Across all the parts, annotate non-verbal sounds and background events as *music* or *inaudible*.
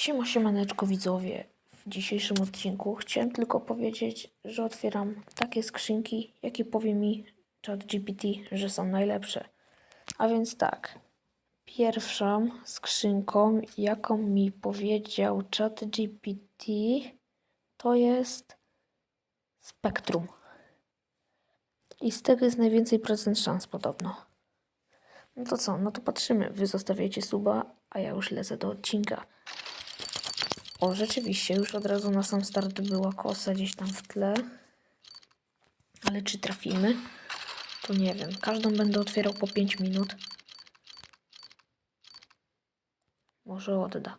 Siema, siemaneczko widzowie. W dzisiejszym odcinku chciałem tylko powiedzieć, że otwieram takie skrzynki, jakie powie mi ChatGPT, że są najlepsze. A więc tak, pierwszą skrzynką, jaką mi powiedział ChatGPT, to jest Spektrum. I z tego jest najwięcej procent szans podobno. No to co, no to patrzymy. Wy zostawiajcie suba, a ja już lecę do odcinka. O, rzeczywiście, już od razu na sam start była kosa gdzieś tam w tle. Ale czy trafimy? To nie wiem. Każdą będę otwierał po 5 minut. Może odda.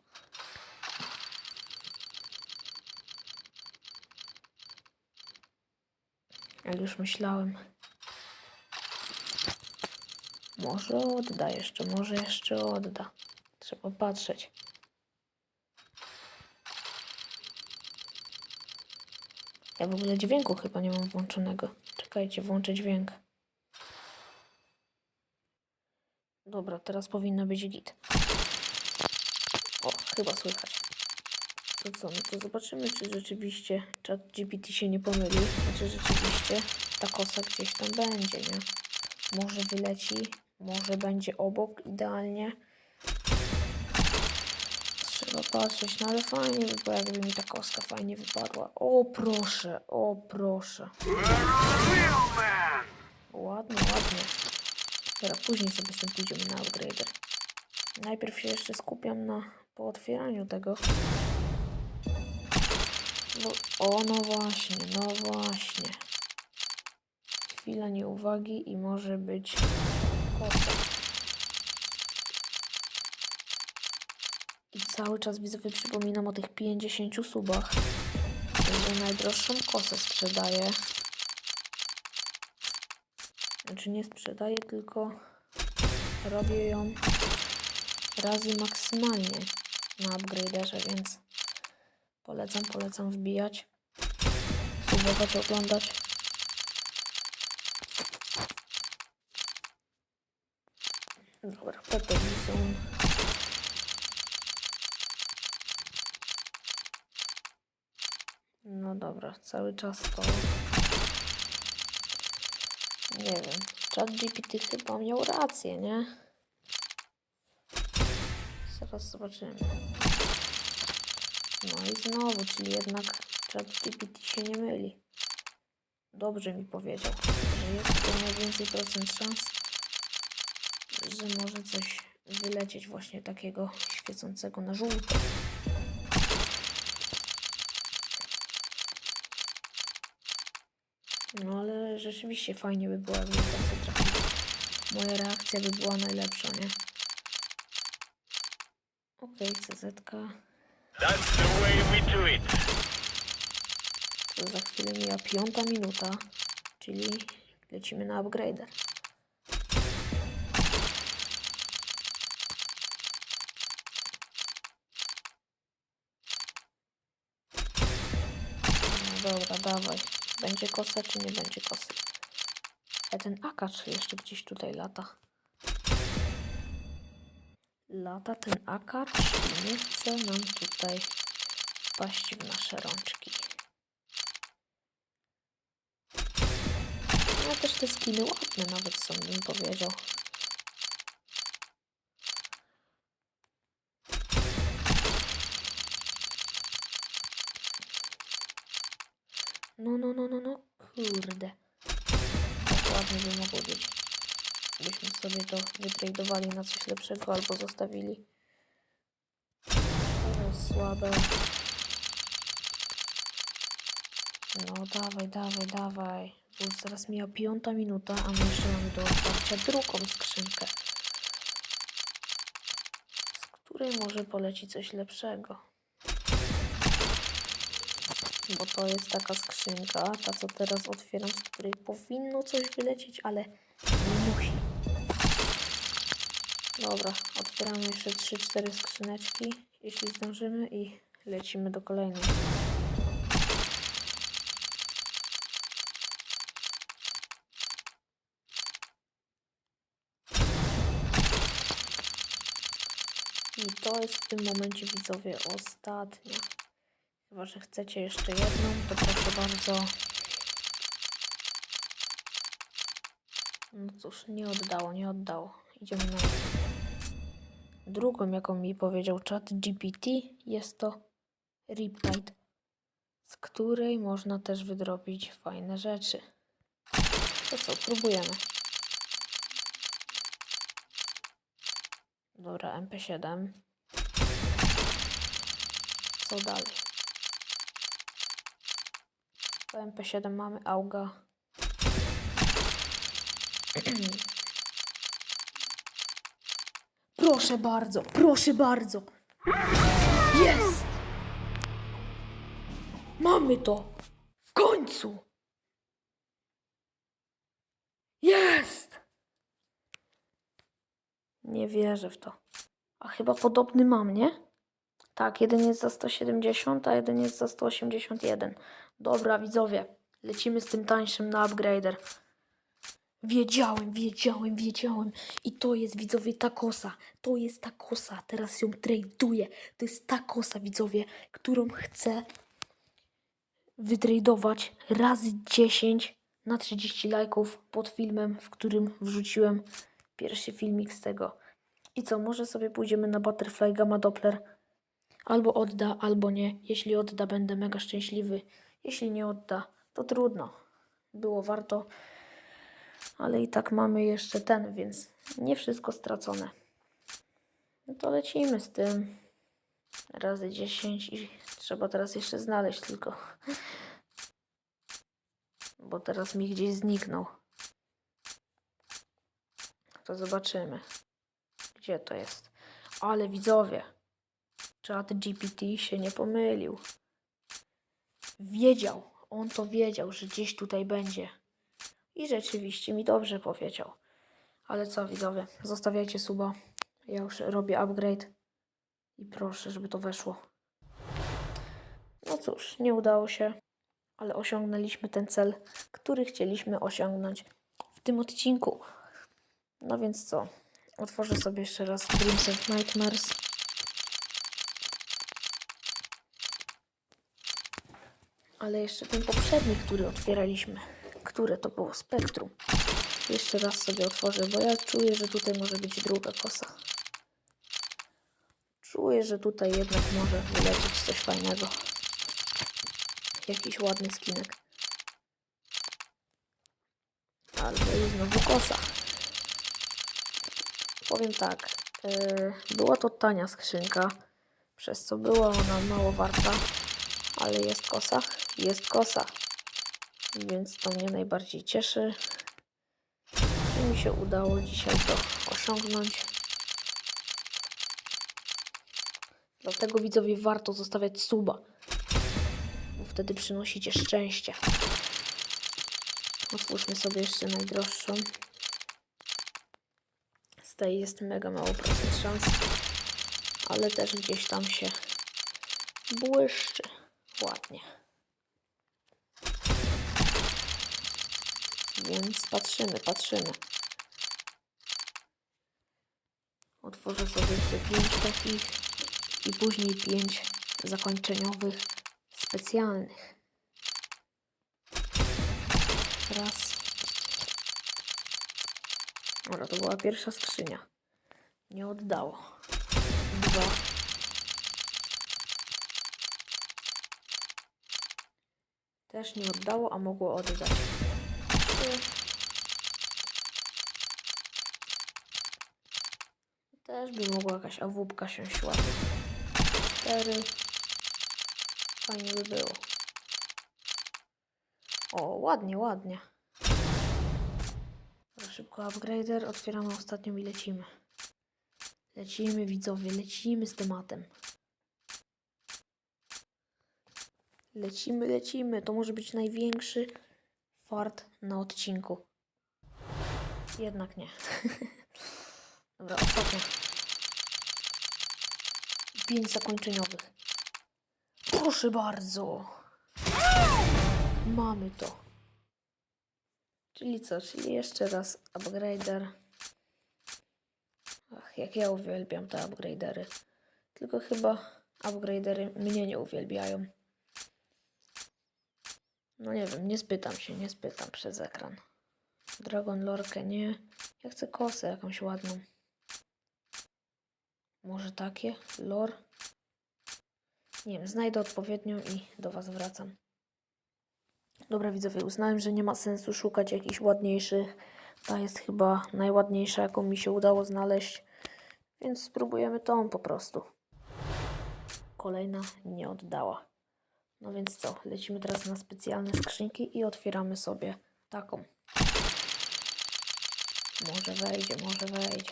Jak już myślałem. Może odda jeszcze, może jeszcze odda. Trzeba patrzeć. Ja w ogóle dźwięku chyba nie mam włączonego. Czekajcie, włączę dźwięk. Dobra, teraz powinno być git. O, chyba słychać. To co, no to zobaczymy, czy rzeczywiście chat GPT się nie pomylił, czy rzeczywiście ta kosa gdzieś tam będzie, nie? Może wyleci, może będzie obok idealnie. Trzeba patrzeć, no ale fajnie by jakby mi ta koska fajnie wypadła. O proszę, o proszę. Ładnie, ładnie. Dobra, później sobie z tym pójdziemy na upgrader. Najpierw się jeszcze skupiam na pootwieraniu tego. Bo, o, no właśnie, no właśnie. Chwila nieuwagi i może być kosa. Cały czas widzowie przypominam o tych 50 subach, że najdroższą kosę sprzedaję. Znaczy nie sprzedaję, tylko robię ją razy maksymalnie na upgraderze, więc polecam, polecam wbijać, subować, oglądać. Dobra, Pepe są. No dobra, cały czas to. Nie wiem. Chat GPT chyba miał rację, nie? Zaraz zobaczymy. No i znowu, czyli jednak chat GPT się nie myli. Dobrze mi powiedział, że jest to najwięcej procent szans, że może coś wylecieć właśnie takiego świecącego na żółto. No ale rzeczywiście fajnie by było, jakby kasy trafiła. Moja reakcja by była najlepsza, nie? Okej, CZ. That's the way we do it. To za chwilę mija piąta minuta, czyli lecimy na upgrader. No dobra, dawaj. Będzie kosa czy nie będzie kosy? A ten akacz jeszcze gdzieś tutaj lata. Lata ten akacz nie chce nam tutaj wpaść w nasze rączki. No też te skiny ładne nawet są, bym powiedział. No, no, no, no, no, kurde. Ładnie by mogło być. Byśmy sobie to wytradowali na coś lepszego albo zostawili. To słabe. No dawaj, dawaj, dawaj. Bo już zaraz mija piąta minuta, a my jeszcze mamy do otwarcia drugą skrzynkę. Z której może poleci coś lepszego. Bo to jest taka skrzynka, ta co teraz otwieram, z której powinno coś wylecieć, ale nie musi. Dobra, otwieramy jeszcze 3-4 skrzyneczki, jeśli zdążymy i lecimy do kolejnej. I to jest w tym momencie widzowie ostatnia. Chyba, że chcecie jeszcze jedną, to proszę bardzo. No cóż, nie oddało, nie oddało. Idziemy na drugą, jaką mi powiedział czat GPT, jest to Riptide, z której można też wydrobić fajne rzeczy. To co, próbujemy. Dobra, MP7. Co dalej? Po MP7 mamy Auga. *clears throat* Proszę bardzo, proszę bardzo. Jest! Mamy to! W końcu! Jest! Nie wierzę w to. A chyba podobny mam, nie? Tak, jeden jest za 170, a jeden jest za 181. Dobra, widzowie, lecimy z tym tańszym na upgrader. Wiedziałem, wiedziałem, wiedziałem. I to jest, widzowie, ta kosa. To jest ta kosa. Teraz ją traduję. To jest ta kosa, widzowie, którą chcę wytradować razy 10 na 30 lajków pod filmem, w którym wrzuciłem pierwszy filmik z tego. I co, może sobie pójdziemy na Butterfly Gamma Doppler. Albo odda, albo nie. Jeśli odda, będę mega szczęśliwy. Jeśli nie odda, to trudno. Było warto. Ale i tak mamy jeszcze ten, więc nie wszystko stracone. No to lecimy z tym. Razy 10 i trzeba teraz jeszcze znaleźć tylko. Bo teraz mi gdzieś zniknął. To zobaczymy. Gdzie to jest? Ale widzowie, czat GPT się nie pomylił. Wiedział, on to wiedział, że gdzieś tutaj będzie. I rzeczywiście mi dobrze powiedział. Ale co widzowie, zostawiajcie suba. Ja już robię upgrade. I proszę, żeby to weszło. No cóż, nie udało się, ale osiągnęliśmy ten cel, który chcieliśmy osiągnąć w tym odcinku. No więc co? Otworzę sobie jeszcze raz Dreams and Nightmares. Ale jeszcze ten poprzedni, który otwieraliśmy. Które to było? Spektrum. Jeszcze raz sobie otworzę, bo ja czuję, że tutaj może być druga kosa. Czuję, że tutaj jednak może wylecieć coś fajnego. Jakiś ładny skinek. Albo i znowu kosa. Powiem tak. Yy, była to tania skrzynka, przez co była ona mało warta, ale jest kosa. Jest kosa. Więc to mnie najbardziej cieszy. I mi się udało dzisiaj to osiągnąć. Dlatego widzowie warto zostawiać suba. Bo wtedy przynosicie szczęście. Otwórzmy sobie jeszcze najdroższą. Z tej jest mega mało procent szans. Ale też gdzieś tam się błyszczy ładnie. Więc patrzymy, patrzymy. Otworzę sobie jeszcze pięć takich i później pięć zakończeniowych specjalnych. Raz. Dobra, to była pierwsza skrzynia. Nie oddało. Dwa. Też nie oddało, a mogło oddać. Też by mogła jakaś awupka się ładnie. Cztery. Fajnie by było. O, ładnie, ładnie. Szybko upgrader. Otwieramy ostatnią i lecimy. Lecimy, widzowie, lecimy z tematem. Lecimy, lecimy. To może być największy fart na odcinku. Jednak nie. *laughs* Dobra, ostatnia. Pięć zakończeniowych. Proszę bardzo. Mamy to. Czyli co? Czyli jeszcze raz upgrader. Ach, jak ja uwielbiam te upgradery. Tylko chyba upgradery mnie nie uwielbiają. No nie wiem, nie spytam się, nie spytam przez ekran. Dragon Lorkę nie. Ja chcę kosę jakąś ładną. Może takie? Lor? Nie wiem, znajdę odpowiednią i do Was wracam. Dobra widzowie, uznałem, że nie ma sensu szukać jakichś ładniejszych. Ta jest chyba najładniejsza, jaką mi się udało znaleźć. Więc spróbujemy tą po prostu. Kolejna nie oddała. No więc co, lecimy teraz na specjalne skrzynki i otwieramy sobie taką. Może wejdzie, może wejdzie.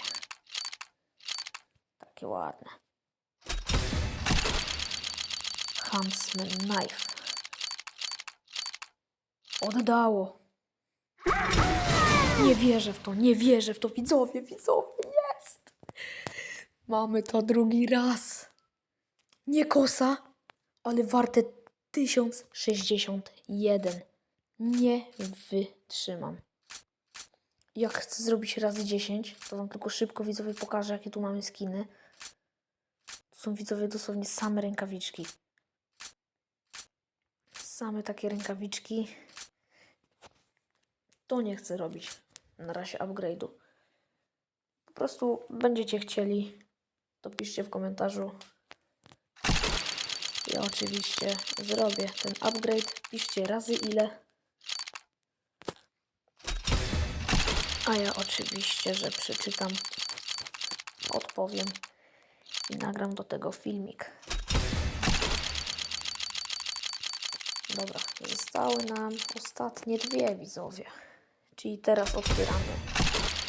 Takie ładne. Huntsman Knife. Oddało. Nie wierzę w to, nie wierzę w to. Widzowie, widzowie, jest. Mamy to drugi raz. Nie kosa, ale warte 1061. Nie wytrzymam. Jak chcę zrobić razy 10, to wam tylko szybko widzowie pokażę, jakie tu mamy skiny. To są widzowie dosłownie same rękawiczki. Same takie rękawiczki. To nie chcę robić na razie upgrade'u. Po prostu będziecie chcieli, to piszcie w komentarzu. Ja oczywiście zrobię ten upgrade. Piszcie razy ile. A ja oczywiście, że przeczytam, odpowiem i nagram do tego filmik. Dobra, zostały nam ostatnie dwie widzowie. Czyli teraz otwieramy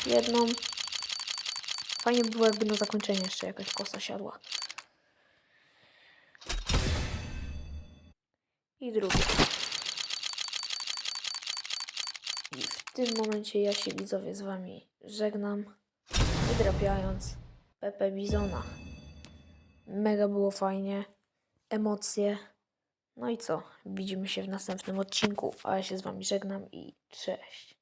jedną. Fajnie by było, jakby na zakończenie jeszcze jakaś kosa siadła. I drugie. I w tym momencie ja się widzowie z wami żegnam, wydrapiając Pepe Bizona. Mega było fajnie, emocje. No i co? Widzimy się w następnym odcinku, a ja się z wami żegnam i cześć.